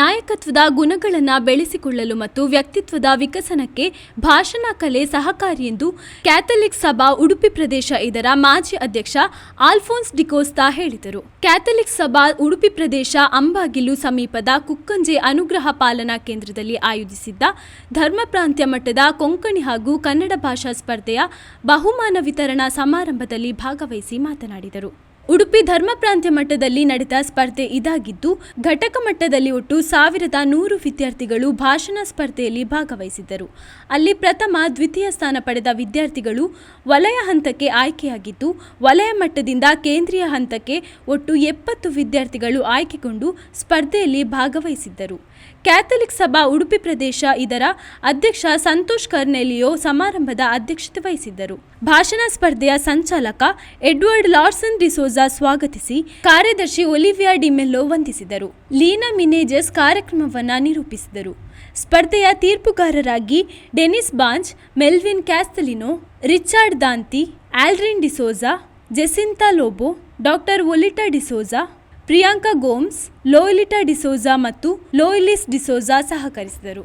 ನಾಯಕತ್ವದ ಗುಣಗಳನ್ನು ಬೆಳೆಸಿಕೊಳ್ಳಲು ಮತ್ತು ವ್ಯಕ್ತಿತ್ವದ ವಿಕಸನಕ್ಕೆ ಭಾಷಣ ಕಲೆ ಸಹಕಾರಿ ಎಂದು ಕ್ಯಾಥಲಿಕ್ ಸಭಾ ಉಡುಪಿ ಪ್ರದೇಶ ಇದರ ಮಾಜಿ ಅಧ್ಯಕ್ಷ ಆಲ್ಫೋನ್ಸ್ ಡಿಕೋಸ್ತಾ ಹೇಳಿದರು. ಕ್ಯಾಥಲಿಕ್ ಸಭಾ ಉಡುಪಿ ಪ್ರದೇಶ ಅಂಬಾಗಿಲು ಸಮೀಪದ ಕುಕ್ಕಂಜೆ ಅನುಗ್ರಹ ಪಾಲನಾ ಕೇಂದ್ರದಲ್ಲಿ ಆಯೋಜಿಸಿದ್ದ ಧರ್ಮ ಪ್ರಾಂತ್ಯ ಮಟ್ಟದ ಕೊಂಕಣಿ ಹಾಗೂ ಕನ್ನಡ ಭಾಷಾ ಸ್ಪರ್ಧೆಯ ಬಹುಮಾನ ವಿತರಣಾ ಸಮಾರಂಭದಲ್ಲಿ ಭಾಗವಹಿಸಿ ಮಾತನಾಡಿದರು. ಉಡುಪಿ ಧರ್ಮ ಪ್ರಾಂತ್ಯ ಮಟ್ಟದಲ್ಲಿ ನಡೆದ ಸ್ಪರ್ಧೆ ಇದಾಗಿದ್ದು, ಘಟಕ ಮಟ್ಟದಲ್ಲಿ ಒಟ್ಟು ಸಾವಿರದ ನೂರು ವಿದ್ಯಾರ್ಥಿಗಳು ಭಾಷಣ ಸ್ಪರ್ಧೆಯಲ್ಲಿ ಭಾಗವಹಿಸಿದ್ದರು. ಅಲ್ಲಿ ಪ್ರಥಮ, ದ್ವಿತೀಯ ಸ್ಥಾನ ಪಡೆದ ವಿದ್ಯಾರ್ಥಿಗಳು ವಲಯ ಹಂತಕ್ಕೆ ಆಯ್ಕೆಯಾಗಿದ್ದು, ವಲಯ ಮಟ್ಟದಿಂದ ಕೇಂದ್ರೀಯ ಹಂತಕ್ಕೆ ಒಟ್ಟು ಎಪ್ಪತ್ತು ವಿದ್ಯಾರ್ಥಿಗಳು ಆಯ್ಕೆಗೊಂಡು ಸ್ಪರ್ಧೆಯಲ್ಲಿ ಭಾಗವಹಿಸಿದ್ದರು. ಕ್ಯಾಥಲಿಕ್ ಸಭಾ ಉಡುಪಿ ಪ್ರದೇಶ ಇದರ ಅಧ್ಯಕ್ಷ ಸಂತೋಷ್ ಕರ್ನೆಲಿಯೋ ಸಮಾರಂಭದ ಅಧ್ಯಕ್ಷತೆ ವಹಿಸಿದ್ದರು. ಭಾಷಣ ಸ್ಪರ್ಧೆಯ ಸಂಚಾಲಕ ಎಡ್ವರ್ಡ್ ಲಾರ್ಸನ್ ಡಿಸೋಜಾ ಸ್ವಾಗತಿಸಿ ಕಾರ್ಯದರ್ಶಿ ಒಲಿವಿಯಾ ಡಿಮೆಲ್ಲೋ ವಂದಿಸಿದರು. ಲೀನಾ ಮಿನೇಜಸ್ ಕಾರ್ಯಕ್ರಮವನ್ನು ನಿರೂಪಿಸಿದರು. ಸ್ಪರ್ಧೆಯ ತೀರ್ಪುಗಾರರಾಗಿ Denis Banz, Melvin Castelino Richard Danti Alrin D'Souza Jacintha Lobo, doctor Olita D'Souza Priyanka Gomes Loilita D'Souza ಮತ್ತು ಲೋಯಿಲಿಸ್ ಡಿಸೋಜಾ ಸಹಕರಿಸಿದರು.